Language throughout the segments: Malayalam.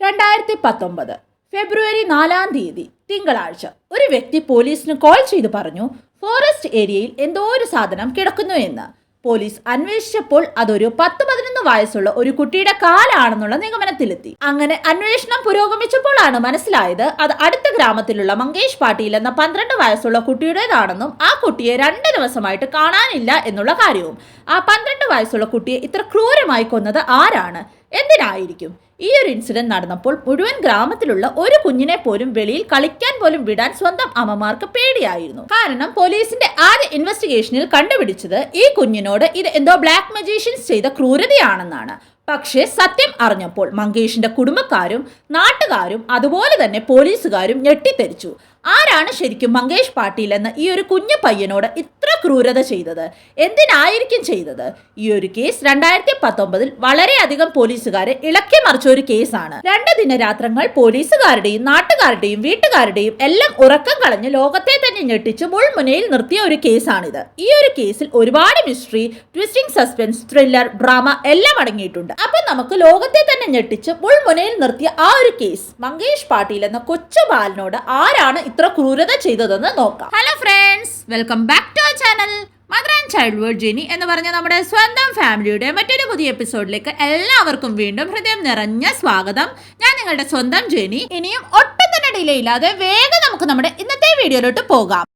രണ്ടായിരത്തി പത്തൊമ്പത് ഫെബ്രുവരി നാലാം തീയതി തിങ്കളാഴ്ച ഒരു വ്യക്തി പോലീസിന് കോൾ ചെയ്ത് പറഞ്ഞു ഫോറസ്റ്റ് ഏരിയയിൽ എന്തോ ഒരു സാധനം കിടക്കുന്നു എന്ന്. പോലീസ് അന്വേഷിച്ചപ്പോൾ അതൊരു പത്ത് പതിനൊന്ന് വയസ്സുള്ള ഒരു കുട്ടിയുടെ കാലാണെന്നുള്ള നിഗമനത്തിലെത്തി. അങ്ങനെ അന്വേഷണം പുരോഗമിച്ചപ്പോഴാണ് മനസ്സിലായത് അത് അടുത്ത ഗ്രാമത്തിലുള്ള മങ്കേഷ് പാട്ടീൽ എന്ന പന്ത്രണ്ട് വയസ്സുള്ള കുട്ടിയുടേതാണെന്നും ആ കുട്ടിയെ രണ്ട് ദിവസമായിട്ട് കാണാനില്ല എന്നുള്ള കാര്യവും. ആ പന്ത്രണ്ട് വയസ്സുള്ള കുട്ടിയെ ഇത്ര ക്രൂരമായി കൊന്നത് ആരാണ്? എന്തിനായിരിക്കും? ഈ ഒരു ഇൻസിഡന്റ് നടന്നപ്പോൾ മുഴുവൻ ഗ്രാമത്തിലുള്ള ഒരു കുഞ്ഞിനെ പോലും വെളിയിൽ കളിക്കാൻ പോലും വിടാൻ സ്വന്തം അമ്മമാർക്ക് പേടിയായിരുന്നു. കാരണം പോലീസിന്റെ ആദ്യ ഇൻവെസ്റ്റിഗേഷനിൽ കണ്ടുപിടിച്ചത് ഈ കുഞ്ഞിനോട് ഇത് എന്തോ ബ്ലാക്ക് മജീഷ്യൻസ് ചെയ്ത ക്രൂരതയാണെന്നാണ്. പക്ഷേ സത്യം അറിഞ്ഞപ്പോൾ മങ്കേഷിന്റെ കുടുംബക്കാരും നാട്ടുകാരും അതുപോലെ തന്നെ പോലീസുകാരും ഞെട്ടിത്തെരിച്ചു. ആരാണ് ശരിക്കും മങ്കേഷ് പാട്ടീൽ എന്ന ഈ ഒരു കുഞ്ഞു പയ്യനോട് ഇത്ര ക്രൂരത ചെയ്തത്? എന്തിനായിരിക്കും ചെയ്തത്? ഈ ഒരു കേസ് രണ്ടായിരത്തി പത്തൊമ്പതിൽ വളരെയധികം പോലീസുകാരെ ഇളക്കി മറിച്ച ഒരു കേസാണ്. രണ്ട് ദിനരാത്രങ്ങൾ പോലീസുകാരുടെയും നാട്ടുകാരുടെയും വീട്ടുകാരുടെയും എല്ലാം ഉറക്കം കളഞ്ഞ് ലോകത്തെ തന്നെ ഞെട്ടിച്ച് മുൾമുനയിൽ നിർത്തിയ ഒരു കേസാണിത്. ഈ ഒരു കേസിൽ ഒരുപാട് mystery twisting suspense thriller drama എല്ലാം അടങ്ങിയിട്ടുണ്ട്. അപ്പൊ നമുക്ക് ലോകത്തെ തന്നെ ഞെട്ടിച്ച് മുൾമുനയിൽ നിർത്തിയ ആ ഒരു കേസ് മങ്കേഷ് പാട്ടീൽ എന്ന കൊച്ചു ബാലനോട് ആരാണ് ഇത്ര ക്രൂരത ചെയ്തതെന്ന് നോക്കാം. Hello friends welcome back to our channel mother and child world Jeni എന്ന് പറഞ്ഞ നമ്മുടെ സ്വന്തം ഫാമിലിയുടെ മറ്റൊരു പുതിയ എപ്പിസോഡിലേക്ക് എല്ലാവർക്കും വീണ്ടും ഹൃദയം നിറഞ്ഞ സ്വാഗതം. ഞാൻ നിങ്ങളുടെ സ്വന്തം ജെനി. ഇനിയും ഒട്ടും തന്നെ ഡിലേ ഇല്ലാതെ വേഗം നമുക്ക് നമ്മുടെ ഇന്നത്തെ വീഡിയോയിലോട്ട് പോകാം.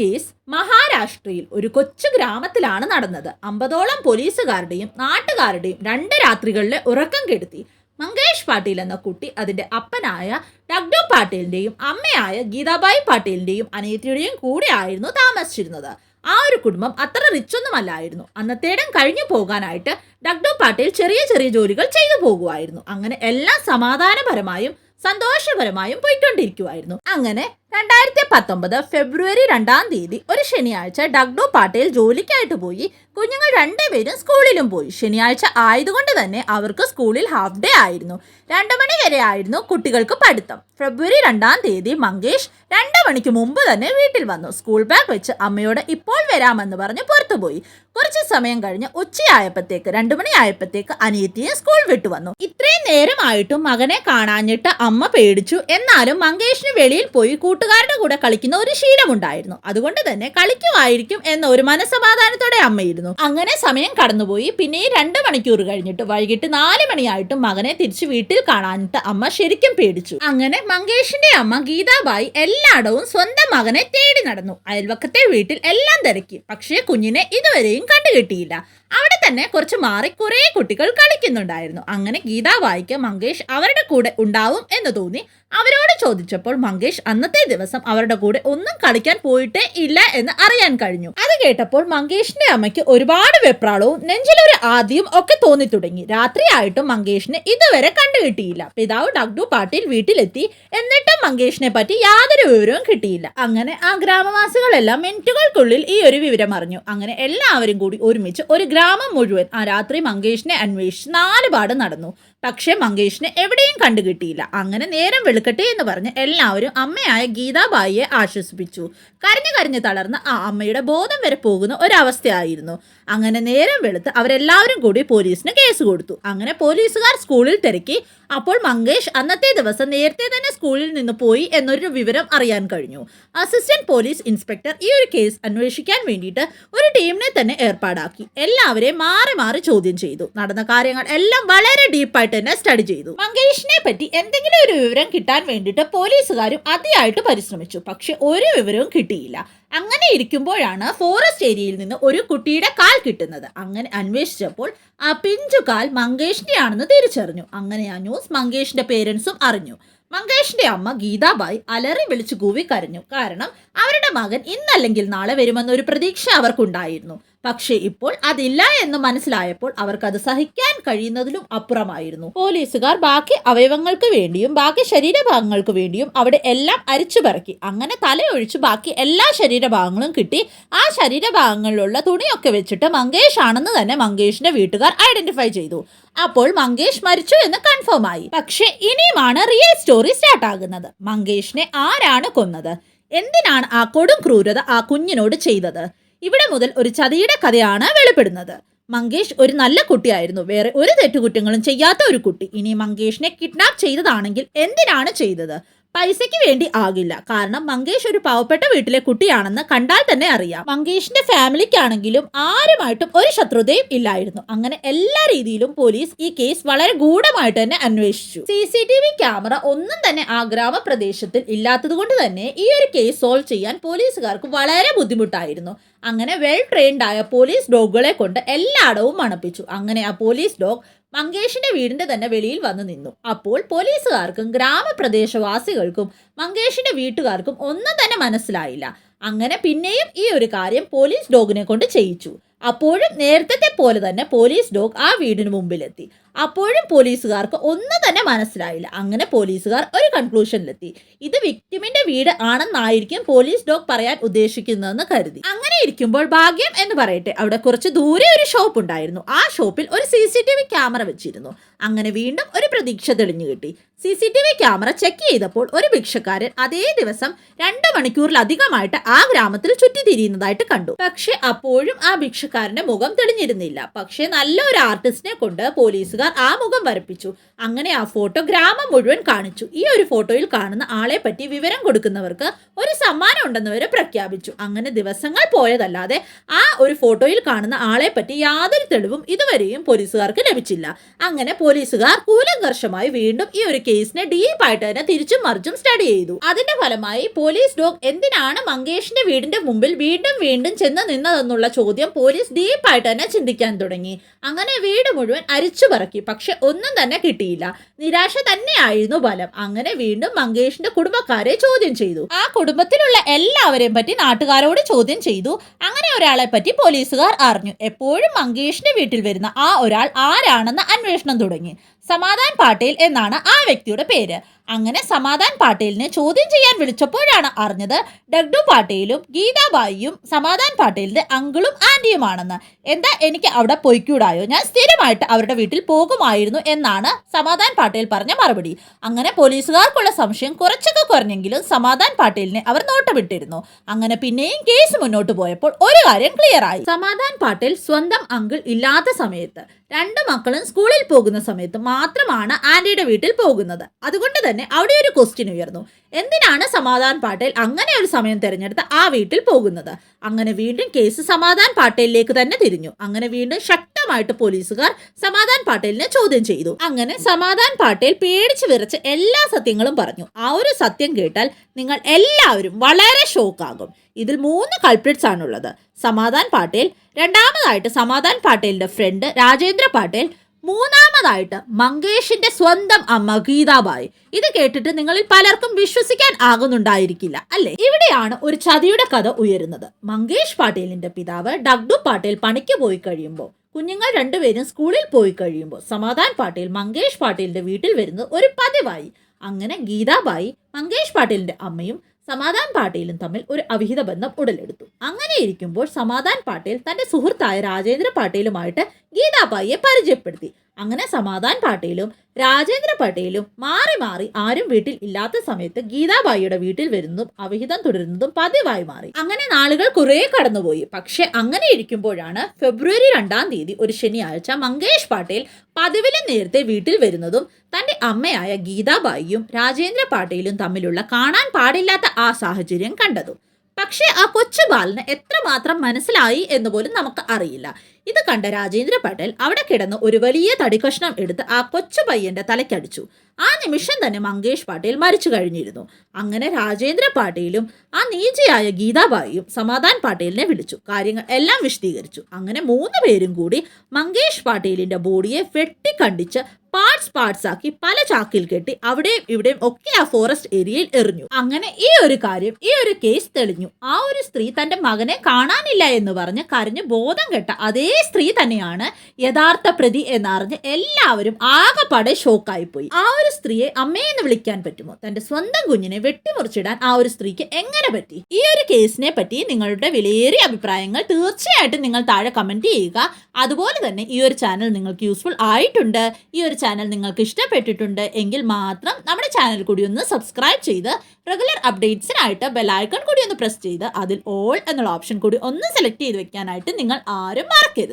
കേസ് മഹാരാഷ്ട്രയിൽ ഒരു കൊച്ചു ഗ്രാമത്തിലാണ് നടന്നത്. അമ്പതോളം പോലീസുകാരുടെയും നാട്ടുകാരുടെയും രണ്ട് രാത്രികളിലെ ഉറക്കം കെടുത്തി. മങ്കേഷ് പാട്ടീൽ എന്ന കുട്ടി അതിന്റെ അപ്പനായ ഡഗ്ഡു പാട്ടീലിന്റെയും അമ്മയായ ഗീതാബായി പാട്ടീലിന്റെയും അനിയത്തിയുടെയും കൂടെ ആയിരുന്നു താമസിച്ചിരുന്നത്. ആ ഒരു കുടുംബം അത്ര റിച്ച് ഒന്നുമല്ലായിരുന്നു അന്നത്തേടം കഴിഞ്ഞു പോകാനായിട്ട് ഡഗ്ഡു പാട്ടീൽ ചെറിയ ചെറിയ ജോലികൾ ചെയ്തു പോകുമായിരുന്നു. അങ്ങനെ എല്ലാം സമാധാനപരമായും സന്തോഷപരമായും പോയിക്കൊണ്ടിരിക്കുമായിരുന്നു. അങ്ങനെ രണ്ടായിരത്തി പത്തൊമ്പത് ഫെബ്രുവരി രണ്ടാം തീയതി ഒരു ശനിയാഴ്ച ഡഗ്ഡോ പാട്ടേൽ ജോലിക്കായിട്ട് പോയി. കുഞ്ഞുങ്ങൾ രണ്ടുപേരും സ്കൂളിലും പോയി. ശനിയാഴ്ച ആയതുകൊണ്ട് തന്നെ അവർക്ക് സ്കൂളിൽ ഹാഫ് ഡേ ആയിരുന്നു. രണ്ടു മണി വരെ ആയിരുന്നു കുട്ടികൾക്ക് പഠിത്തം. ഫെബ്രുവരി രണ്ടാം തീയതി മങ്കേഷ് രണ്ടു മണിക്ക് മുമ്പ് തന്നെ വീട്ടിൽ വന്നു. സ്കൂൾ ബാഗ് വെച്ച് അമ്മയോട് ഇപ്പോൾ വരാമെന്ന് പറഞ്ഞ് പുറത്തുപോയി. കുറച്ച് സമയം കഴിഞ്ഞ് ഉച്ചയായപ്പോഴത്തേക്ക് രണ്ടു മണി ആയപ്പോഴത്തേക്ക് അനിയത്തിയെ സ്കൂൾ വിട്ടു വന്നു. ഇത്രയും നേരമായിട്ടും മകനെ കാണാഞ്ഞിട്ട് അമ്മ പേടിച്ചു. എന്നാലും മങ്കേഷിന് വെളിയിൽ പോയി കൂട്ടുകാരുടെ കൂടെ കളിക്കുന്ന ഒരു ശീലമുണ്ടായിരുന്നു. അതുകൊണ്ട് തന്നെ കളിക്കുമായിരിക്കും എന്ന ഒരു മനസമാധാനത്തോടെ അമ്മയിരുന്നു. അങ്ങനെ സമയം കടന്നുപോയി. പിന്നെ രണ്ട് മണിക്കൂർ കഴിഞ്ഞിട്ട് വൈകിട്ട് നാല് മണിയായിട്ടും മകനെ തിരിച്ച് വീട്ടിൽ കാണാനിട്ട് അമ്മ ശരിക്കും പേടിച്ചു. അങ്ങനെ മങ്കേഷിന്റെ അമ്മ ഗീതാബായി എല്ലായിടവും സ്വന്തം മകനെ തേടി നടന്നു. അയൽവക്കത്തെ വീട്ടിൽ എല്ലാം തിരക്കി. പക്ഷേ കുഞ്ഞിനെ ഇതുവരെയും കണ്ടുകിട്ടിയില്ല. അവിടെ തന്നെ കുറച്ച് മാറി കുറെ കുട്ടികൾ കളിക്കുന്നുണ്ടായിരുന്നു. അങ്ങനെ ഗീതാബായിക്ക് മങ്കേഷ് അവരുടെ കൂടെ ഉണ്ടാവും എന്ന് തോന്നി. അവരോട് ചോദിച്ചപ്പോൾ മങ്കേഷ് അന്നത്തെ ദിവസം അവരുടെ കൂടെ ഒന്നും കളിക്കാൻ പോയിട്ടേ ഇല്ല എന്ന് അറിയാൻ കഴിഞ്ഞു. അത് കേട്ടപ്പോൾ മങ്കേഷിന്റെ അമ്മയ്ക്ക് ഒരുപാട് വെപ്രാളവും നെഞ്ചിലൊരു ആദ്യം ഒക്കെ തോന്നി തുടങ്ങി. രാത്രിയായിട്ടും മങ്കേഷിനെ ഇതുവരെ കണ്ടുകിട്ടിയില്ല. പിതാവ് ഡഗ്ഡു പാട്ടീൽ വീട്ടിലെത്തി. എന്നിട്ടും മങ്കേഷിനെ പറ്റി യാതൊരു വിവരവും കിട്ടിയില്ല. അങ്ങനെ ആ ഗ്രാമവാസികളെല്ലാം മിനിറ്റുകൾക്കുള്ളിൽ ഈ ഒരു വിവരം അറിഞ്ഞു. അങ്ങനെ എല്ലാവരും കൂടി ഒരുമിച്ച് ഒരു ഗ്രാമം മുഴുവൻ ആ രാത്രി മങ്കേഷിനെ അന്വേഷിച്ച് നാലുപാട് നടന്നു. പക്ഷേ മങ്കേഷിനെ എവിടെയും കണ്ടുകിട്ടിയില്ല അങ്ങനെ നേരം വെളുക്കട്ടെ എന്ന് പറഞ്ഞ് എല്ലാവരും അമ്മയായ ഗീതാബായിയെ ആശ്വസിപ്പിച്ചു. കരഞ്ഞു കരഞ്ഞു തളർന്ന് ആ അമ്മയുടെ ബോധം വരെ പോകുന്ന ഒരവസ്ഥയായിരുന്നു. അങ്ങനെ നേരം വെളുത്ത് അവരെല്ലാവരും കൂടി പോലീസിന് കേസ് കൊടുത്തു. അങ്ങനെ പോലീസുകാർ സ്കൂളിൽ തിരക്കി അപ്പോൾ മങ്കേഷ് അന്നത്തെ ദിവസം നേരത്തെ തന്നെ സ്കൂളിൽ നിന്ന് പോയി എന്നൊരു വിവരം അറിയാൻ കഴിഞ്ഞു. അസിസ്റ്റന്റ് പോലീസ് ഇൻസ്പെക്ടർ ഈ ഒരു കേസ് അന്വേഷിക്കാൻ വേണ്ടിയിട്ട് ഒരു ടീമിനെ തന്നെ ഏർപ്പാടാക്കി. എല്ലാവരെയും മാറി മാറി ചോദ്യം ചെയ്തു. നടന്ന കാര്യങ്ങൾ എല്ലാം വളരെ ഡീപ്പായിട്ട് തന്നെ സ്റ്റഡി ചെയ്തു. മങ്കേഷിനെ പറ്റി എന്തെങ്കിലും ഒരു വിവരം കിട്ടാൻ വേണ്ടിയിട്ട് പോലീസുകാരും അതിയായിട്ട് പരിശ്രമിച്ചു. പക്ഷെ ഒരു വിവരവും കിട്ടിയില്ല. അങ്ങനെ ഇരിക്കുമ്പോഴാണ് ഫോറസ്റ്റ് ഏരിയയിൽ നിന്ന് ഒരു കുട്ടിയുടെ കാൽ കിട്ടുന്നത്. അങ്ങനെ അന്വേഷിച്ചപ്പോൾ ആ പിഞ്ചു കാൽ മങ്കേഷിന്റെ ആണെന്ന് തിരിച്ചറിഞ്ഞു. അങ്ങനെ ആ ന്യൂസ് മങ്കേഷിന്റെ പേരൻസും അറിഞ്ഞു. മങ്കേഷിന്റെ അമ്മ ഗീതാബായി അലറി വിളിച്ചു കൂവി കരഞ്ഞു കാരണം അവരുടെ മകൻ ഇന്നല്ലെങ്കിൽ നാളെ വരുമെന്നൊരു പ്രതീക്ഷ അവർക്കുണ്ടായിരുന്നു. പക്ഷേ ഇപ്പോൾ അതില്ല എന്ന് മനസ്സിലായപ്പോൾ അവർക്ക് അത് സഹിക്കാൻ കഴിയുന്നതിലും അപ്പുറമായിരുന്നു. പോലീസുകാർ ബാക്കി അവയവങ്ങൾക്ക് വേണ്ടിയും ബാക്കി ശരീരഭാഗങ്ങൾക്ക് വേണ്ടിയും അവിടെ എല്ലാം അരിച്ചു പറക്കി. അങ്ങനെ തലയൊഴിച്ച് ബാക്കി എല്ലാ ശരീരഭാഗങ്ങളും കിട്ടി. ആ ശരീരഭാഗങ്ങളിലുള്ള തുണിയൊക്കെ വെച്ചിട്ട് മങ്കേഷ് ആണെന്ന് തന്നെ മങ്കേഷിന്റെ വീട്ടുകാർ ഐഡന്റിഫൈ ചെയ്തു. അപ്പോൾ മങ്കേഷ് മരിച്ചു എന്ന് കൺഫേം ആയി. പക്ഷേ ഇനിയുമാണ് റിയൽ സ്റ്റോറി സ്റ്റാർട്ട് ആകുന്നത്. മങ്കേഷിനെ ആരാണ് കൊന്നത്? എന്തിനാണ് ആ കൊടും ക്രൂരത ആ കുഞ്ഞിനോട് ചെയ്തത്? ഇവിടെ മുതൽ ഒരു ചതിയുടെ കഥയാണ് വെളിപ്പെടുന്നത്. മങ്കേഷ് ഒരു നല്ല കുട്ടിയായിരുന്നു. വേറെ ഒരു തെറ്റുകുറ്റങ്ങളും ചെയ്യാത്ത ഒരു കുട്ടി. ഇനി മങ്കേഷിനെ കിഡ്നാപ്പ് ചെയ്തതാണെങ്കിൽ എന്തിനാണ് ചെയ്തത്? പൈസയ്ക്ക് വേണ്ടി ആകില്ല. കാരണം മങ്കേഷ് ഒരു പാവപ്പെട്ട വീട്ടിലെ കുട്ടിയാണെന്ന് കണ്ടാൽ തന്നെ അറിയാം. മങ്കേഷിന്റെ ഫാമിലിക്കാണെങ്കിലും ആരുമായിട്ടും ഒരു ശത്രുതയും ഇല്ലായിരുന്നു. അങ്ങനെ എല്ലാ രീതിയിലും പോലീസ് ഈ കേസ് വളരെ ഗൂഢമായിട്ട് തന്നെ അന്വേഷിച്ചു. C C T V camera ഒന്നും തന്നെ ആ ഗ്രാമപ്രദേശത്തിൽ ഇല്ലാത്തതുകൊണ്ട് തന്നെ ഈ ഒരു കേസ് സോൾവ് ചെയ്യാൻ പോലീസുകാർക്ക് വളരെ ബുദ്ധിമുട്ടായിരുന്നു. അങ്ങനെ വെൽ ട്രെയിൻഡ് ആയ പോലീസ് ഡോഗുകളെ കൊണ്ട് എല്ലായിടവും മണപ്പിച്ചു. അങ്ങനെ ആ പോലീസ് ഡോഗ് മങ്കേഷിന്റെ വീടിന്റെ തന്നെ വെളിയിൽ വന്നു നിന്നു. അപ്പോൾ പോലീസുകാർക്കും ഗ്രാമപ്രദേശവാസികൾക്കും മങ്കേഷിന്റെ വീട്ടുകാർക്കും ഒന്നും തന്നെ മനസ്സിലായില്ല. അങ്ങനെ പിന്നെയും ഈ ഒരു കാര്യം പോലീസ് ഡോഗിനെ കൊണ്ട് ചെയ്യിച്ചു. അപ്പോഴും നേരത്തെ പോലെ തന്നെ പോലീസ് ഡോഗ് ആ വീടിന് മുമ്പിലെത്തി. അപ്പോഴും പോലീസുകാർക്ക് ഒന്നും തന്നെ മനസ്സിലായില്ല. അങ്ങനെ പോലീസുകാർ ഒരു കൺക്ലൂഷനിലെത്തി ഇത് വിക്ടിമിന്റെ വീട് ആണെന്നായിരിക്കും പോലീസ് ഡോഗ് പറയാൻ ഉദ്ദേശിക്കുന്നതെന്ന് കരുതി. അങ്ങനെ ഇരിക്കുമ്പോൾ ഭാഗ്യം എന്ന് പറയട്ടെ അവിടെ കുറച്ച് ദൂരെ ഒരു ഷോപ്പ് ഉണ്ടായിരുന്നു. ആ ഷോപ്പിൽ ഒരു C C T V camera വെച്ചിരുന്നു. അങ്ങനെ വീണ്ടും ഒരു പ്രതീക്ഷ തെളിഞ്ഞു കിട്ടി. C C T V camera check ചെയ്തപ്പോൾ ഒരു ഭിക്ഷക്കാരൻ അതേ ദിവസം രണ്ട് മണിക്കൂറിലധികമായിട്ട് ആ ഗ്രാമത്തിൽ ചുറ്റി ചുറ്റിത്തിരിയുന്നതായിട്ട് കണ്ടു. പക്ഷെ അപ്പോഴും ആ ഭിക്ഷക്കാരന്റെ മുഖം തെളിഞ്ഞിരുന്നില്ല. പക്ഷെ നല്ലൊരു ആർട്ടിസ്റ്റിനെ കൊണ്ട് പോലീസുകാർ ആ മുഖം വരപ്പിച്ചു. അങ്ങനെ ആ ഫോട്ടോ ഗ്രാമം മുഴുവൻ കാണിച്ചു. ഈ ഒരു ഫോട്ടോയിൽ കാണുന്ന ആളെ പറ്റി വിവരം കൊടുക്കുന്നവർക്ക് ഒരു സമ്മാനം ഉണ്ടെന്ന് വരെ പ്രഖ്യാപിച്ചു. അങ്ങനെ ദിവസങ്ങൾ പോയതല്ലാതെ ആ ഒരു ഫോട്ടോയിൽ കാണുന്ന ആളെ പറ്റി യാതൊരു തെളിവും ഇതുവരെയും പോലീസുകാർക്ക് ലഭിച്ചില്ല. അങ്ങനെ പോലീസുകാർ കൂലങ്കർഷമായി വീണ്ടും ഈ ഒരു കേസിനെ ഡീപ്പായിട്ട് തന്നെ തിരിച്ചും മറിച്ചും സ്റ്റഡി ചെയ്തു. അതിന്റെ ഫലമായി പോലീസ് ഡോഗ് എന്തിനാണ് മങ്കേഷിന്റെ വീടിന്റെ മുമ്പിൽ വീണ്ടും വീണ്ടും ചെന്ന് നിന്നതെന്നുള്ള ചോദ്യം പോലീസ് ഡീപ്പായിട്ട് തന്നെ ചിന്തിക്കാൻ തുടങ്ങി. അങ്ങനെ വീട് മുഴുവൻ അരിച്ചു പക്ഷെ ഒന്നും തന്നെ കിട്ടിയില്ല. നിരാശ തന്നെയായിരുന്നു ഫലം അങ്ങനെ വീണ്ടും മങ്കേഷിന്റെ കുടുംബക്കാരെ ചോദ്യം ചെയ്തു. ആ കുടുംബത്തിലുള്ള എല്ലാവരെയും പറ്റി നാട്ടുകാരോട് ചോദ്യം ചെയ്തു. അങ്ങനെ ഒരാളെ പറ്റി പോലീസുകാർ അറിഞ്ഞു. എപ്പോഴും മങ്കേഷിന്റെ വീട്ടിൽ വരുന്ന ആ ഒരാൾ ആരാണെന്ന് അന്വേഷണം തുടങ്ങി. സമാധാൻ പാട്ടേൽ എന്നാണ് ആ വ്യക്തിയുടെ പേര്. അങ്ങനെ സമാധാൻ പാട്ടേലിനെ ചോദ്യം ചെയ്യാൻ വിളിച്ചപ്പോഴാണ് അറിഞ്ഞത് ഡഗ്ഡു പാട്ടേലും ഗീതാബായിയും സമാധാൻ പാട്ടേലിന്റെ അങ്കിളും ആന്റിയുമാണെന്ന്. എന്താ എനിക്ക് അവിടെ പൊയ്ക്കൂടായോ? ഞാൻ സ്ഥിരമായിട്ട് അവരുടെ വീട്ടിൽ പോകുമായിരുന്നു എന്നാണ് സമാധാൻ പാട്ടേൽ പറഞ്ഞ മറുപടി. അങ്ങനെ പോലീസുകാർക്കുള്ള സംശയം കുറച്ചൊക്കെ കുറഞ്ഞെങ്കിലും സമാധാൻ പാട്ടേലിനെ അവർ നോട്ടമിട്ടിരുന്നു. അങ്ങനെ പിന്നെയും കേസ് മുന്നോട്ട് പോയപ്പോൾ ഒരു കാര്യം ക്ലിയർ ആയി. സമാധാൻ പാട്ടേൽ സ്വന്തം അങ്കിൾ ഇല്ലാത്ത സമയത്ത് രണ്ട് മക്കളും സ്കൂളിൽ പോകുന്ന സമയത്ത് മാത്രമാണ് ആന്റിയുടെ വീട്ടിൽ പോകുന്നത്. അതുകൊണ്ട് തന്നെ അവിടെ ഒരു ക്വസ്റ്റ്യൻ ഉയർന്നു. എന്തിനാണ് സമാധാൻ പാട്ടേൽ അങ്ങനെ ഒരു സമയം തിരഞ്ഞെടുത്ത് ആ വീട്ടിൽ പോകുന്നത്? അങ്ങനെ വീണ്ടും കേസ് സമാധാൻ പാട്ടേലിലേക്ക് തന്നെ തിരിഞ്ഞു. അങ്ങനെ വീണ്ടും ശക്തമായിട്ട് പോലീസുകാർ സമാധാൻ പാട്ടേലിനെ ചോദ്യം ചെയ്തു. അങ്ങനെ സമാധാൻ പാട്ടേൽ പേടിച്ചു വിറച്ച് എല്ലാ സത്യങ്ങളും പറഞ്ഞു. ആ ഒരു സത്യം കേട്ടാൽ നിങ്ങൾ എല്ലാവരും വളരെ ഷോക്കാകും. ഇതിൽ മൂന്ന് കൾപ്രിറ്റ്സ് ആണുള്ളത്. സമാധാൻ പാട്ടേൽ രണ്ടാമതായിട്ട് സമാധാൻ പാട്ടേലിന്റെ ഫ്രണ്ട് രാജേന്ദ്ര പാട്ടേൽ മൂന്നാമതായിട്ട് മങ്കേഷിന്റെ സ്വന്തം അമ്മ ഗീതാബായി. ഇത് കേട്ടിട്ട് നിങ്ങളിൽ പലർക്കും വിശ്വസിക്കാൻ ആകുന്നുണ്ടായിരിക്കില്ല അല്ലെ? ഇവിടെയാണ് ഒരു ചതിയുടെ കഥ ഉയരുന്നത്. മങ്കേഷ് പാട്ടേലിന്റെ പിതാവ് ഡഗ്ഡു പാട്ടേൽ പണിക്ക് പോയി കഴിയുമ്പോൾ കുഞ്ഞുങ്ങൾ രണ്ടുപേരും സ്കൂളിൽ പോയി കഴിയുമ്പോൾ സമാധാൻ പാട്ടീൽ മങ്കേഷ് പാട്ടീലിന്റെ വീട്ടിൽ വരുന്നത് ഒരു പതിവായി. അങ്ങനെ ഗീതാബായി മങ്കേഷ് പാട്ടീലിന്റെ അമ്മയും സമാധാൻ പാട്ടീലും തമ്മിൽ ഒരു അവിഹിത ബന്ധം ഉടലെടുത്തു. അങ്ങനെ ഇരിക്കുമ്പോൾ സമാധാൻ പാട്ടീൽ തന്റെ സുഹൃത്തായ രാജേന്ദ്ര പാട്ടീലുമായിട്ട് ഗീതാബായിയെ പരിചയപ്പെടുത്തി. അങ്ങനെ സമാധാൻ പാട്ടീലും രാജേന്ദ്ര പട്ടേലും മാറി മാറി ആരും വീട്ടിൽ ഇല്ലാത്ത സമയത്ത് ഗീതാബായിയുടെ വീട്ടിൽ വരുന്നതും അവിഹിതം തുടരുന്നതും പതിവായി മാറി. അങ്ങനെ നാളുകൾ കുറേ കടന്നുപോയി. പക്ഷെ അങ്ങനെ ഇരിക്കുമ്പോഴാണ് ഫെബ്രുവരി രണ്ടാം തീയതി ഒരു ശനിയാഴ്ച മങ്കേഷ് പാട്ടേൽ പതിവിലും നേരത്തെ വീട്ടിൽ വരുന്നതും തന്റെ അമ്മയായ ഗീതാബായിയും രാജേന്ദ്ര പാട്ടേലും തമ്മിലുള്ള കാണാൻ പാടില്ലാത്ത ആ സാഹചര്യം കണ്ടതും. പക്ഷേ ആ കൊച്ചു ബാലന് എത്രമാത്രം മനസ്സിലായി എന്ന് പോലും നമുക്ക് അറിയില്ല. ഇത് കണ്ട രാജേന്ദ്ര പട്ടേൽ അവിടെ കിടന്ന് ഒരു വലിയ തടിക്കഷ്ണം എടുത്ത് ആ കൊച്ചു പയ്യന്റെ തലയ്ക്കടിച്ചു. ആ നിമിഷം തന്നെ മങ്കേഷ് പാട്ടേൽ മരിച്ചു കഴിഞ്ഞിരുന്നു. അങ്ങനെ രാജേന്ദ്ര പാട്ടേലും ആ നീചയായ ഗീതാബായിയും സമാധാൻ പാട്ടേലിനെ വിളിച്ചു. കാര്യങ്ങൾ എല്ലാം വിശദീകരിച്ചു. അങ്ങനെ മൂന്ന് പേരും കൂടി മങ്കേഷ് പാട്ടേലിന്റെ ബോഡിയെ വെട്ടിക്കണ്ടിച്ച് പാർട്സ് പാർട്സ് ആക്കി പല ചാക്കിൽ കെട്ടി അവിടെയും ഇവിടെയും ഒക്കെ ആ ഫോറസ്റ്റ് ഏരിയയിൽ എറിഞ്ഞു. അങ്ങനെ ഈ ഒരു കാര്യം ഈ ഒരു കേസ് തെളിഞ്ഞു. ആ ഒരു സ്ത്രീ തന്റെ മകനെ കാണാനില്ല എന്ന് പറഞ്ഞ് കരഞ്ഞ് ബോധം കെട്ട അതേ സ്ത്രീ തന്നെയാണ് യഥാർത്ഥ പ്രതി എന്നറിഞ്ഞ് എല്ലാവരും ആകെപ്പാടെ ഷോക്കായി പോയി ആ ഒരു സ്ത്രീയെ അമ്മയെന്ന് വിളിക്കാൻ പറ്റുമോ? തന്റെ സ്വന്തം കുഞ്ഞിനെ വെട്ടിമുറിച്ചിടാൻ ആ ഒരു സ്ത്രീക്ക് എങ്ങനെ പറ്റി? ഈ ഒരു കേസിനെ പറ്റി നിങ്ങളുടെ വിലയേറിയ അഭിപ്രായങ്ങൾ തീർച്ചയായിട്ടും നിങ്ങൾ താഴെ കമന്റ് ചെയ്യുക. അതുപോലെ തന്നെ ഈ ഒരു ചാനൽ നിങ്ങൾക്ക് യൂസ്ഫുൾ ആയിട്ടുണ്ട് ഈ ഒരു ചാനൽ നിങ്ങൾക്ക് ഇഷ്ടപ്പെട്ടിട്ടുണ്ട് എങ്കിൽ മാത്രം നമ്മുടെ ചാനൽ കൂടി ഒന്ന് സബ്സ്ക്രൈബ് ചെയ്ത് റെഗുലർ അപ്ഡേറ്റ്സിനായിട്ട് ബെലൈക്കൺ കൂടി ഒന്ന് പ്രസ് ചെയ്ത് അതിൽ ഓൾ എന്നുള്ള ഓപ്ഷൻ കൂടി ഒന്ന് സെലക്ട് ചെയ്ത് വെക്കാനായിട്ട് നിങ്ങൾ ആരും മറക്കരുത്.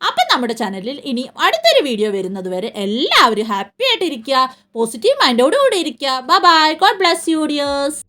അപ്പം നമ്മുടെ ചാനലിൽ ഇനി അടുത്തൊരു വീഡിയോ വരുന്നത് വരെ എല്ലാവരും ഹാപ്പി ആയിട്ടിരിക്കുക പോസിറ്റീവ് മൈൻഡോടുകൂടി ഇരിക്കുക. Bye God bless you dears